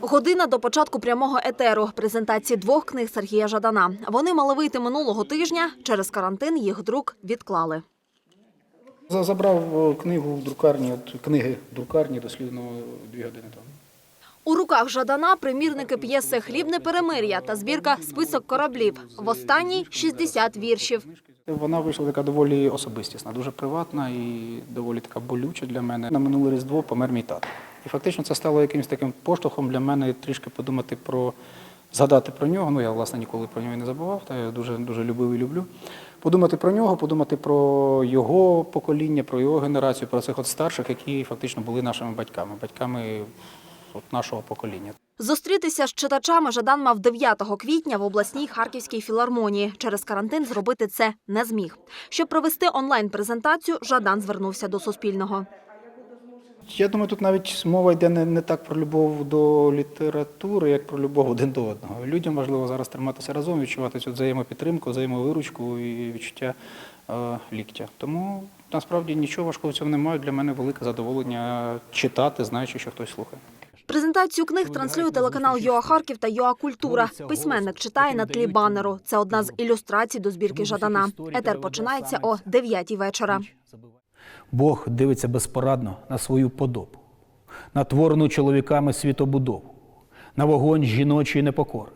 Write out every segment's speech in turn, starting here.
Година до початку прямого етеру презентації двох книг Сергія Жадана. Вони мали вийти минулого тижня. Через карантин їх друк відклали. Забрав е, книгу в друкарні, от книги в друкарні дослівно дві години тому. У руках Жадана примірники п'єси Хлібне перемир'я та збірка Список кораблів. В останній 60 віршів. Вона вийшла така доволі особистісна, дуже приватна і доволі така болюча для мене. На минуле Різдво помер мій тато. І фактично це стало якимось таким поштовхом для мене трішки подумати про згадати про нього. Ну я власне ніколи про нього не забував, та я дуже дуже любив і люблю. Подумати про нього, подумати про його покоління, про його генерацію, про цих от старших, які фактично були нашими батьками, батьками от нашого покоління. Зустрітися з читачами Жадан мав 9 квітня в обласній Харківській філармонії. Через карантин зробити це не зміг. Щоб провести онлайн-презентацію, Жадан звернувся до Суспільного. Я думаю, тут навіть мова йде не, не так про любов до літератури, як про любов один до одного. Людям важливо зараз триматися разом, відчувати цю взаємопідтримку, взаємовиручку і відчуття е, ліктя. Тому насправді нічого важкого в цьому немає. Для мене велике задоволення читати, знаючи, що хтось слухає. Презентацію книг транслює телеканал ЮА Харків та ЮА Культура. Письменник читає на тлі банеру. Це одна з ілюстрацій до збірки Жадана. Етер починається о 9 вечора. Бог дивиться безпорадно на свою подобу, на творену чоловіками світобудову, на вогонь жіночої непокори.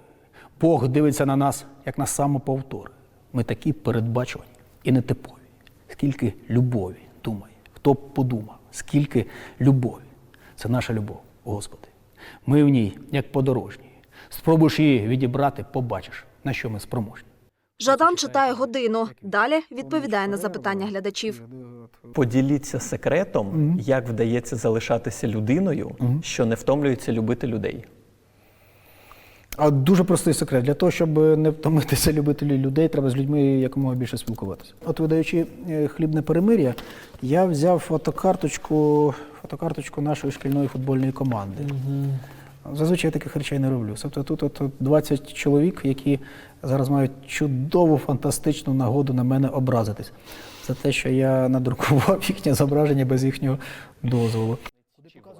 Бог дивиться на нас, як на самоповтори. Ми такі передбачувані і нетипові. Скільки любові думає, хто б подумав, скільки любові. Це наша любов, Господи. Ми в ній, як подорожні. Спробуєш її відібрати, побачиш, на що ми спроможні. Жадан читає годину. Далі відповідає на запитання глядачів. Поділіться секретом, як вдається залишатися людиною, що не втомлюється любити людей. А дуже простий секрет. Для того, щоб не втомитися любителі людей, треба з людьми якомога більше спілкуватися. От видаючи е, хлібне перемир'я, я взяв фотокарточку, фотокарточку нашої шкільної футбольної команди. Зазвичай я таких речей не роблю. Тобто тут от, от 20 чоловік, які зараз мають чудову фантастичну нагоду на мене образитись за те, що я надрукував їхнє зображення без їхнього дозволу.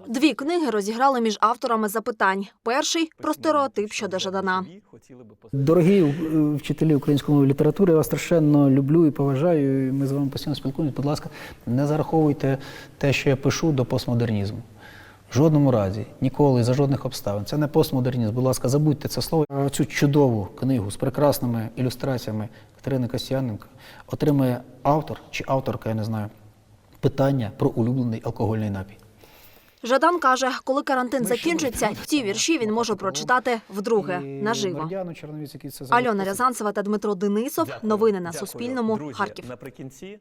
Дві книги розіграли між авторами запитань. Перший про стереотип щодо Жадана. Дорогі е, вчителі української мови літератури, я вас страшенно люблю і поважаю. і Ми з вами постійно спілкуємося. Будь ласка, не зараховуйте те, що я пишу, до постмодернізму. В жодному разі, ніколи, за жодних обставин. Це не постмодернізм. Будь ласка, забудьте це слово. Цю чудову книгу з прекрасними ілюстраціями Катерини Касьяненко отримує автор чи авторка, я не знаю, питання про улюблений алкогольний напій. Жадан каже, коли карантин закінчиться, ці вірші він може прочитати вдруге І наживо. Мардіану, Черновіць, це Альона Рязанцева та Дмитро Денисов. Новини на Суспільному. Друзі, Харків. Наприкінці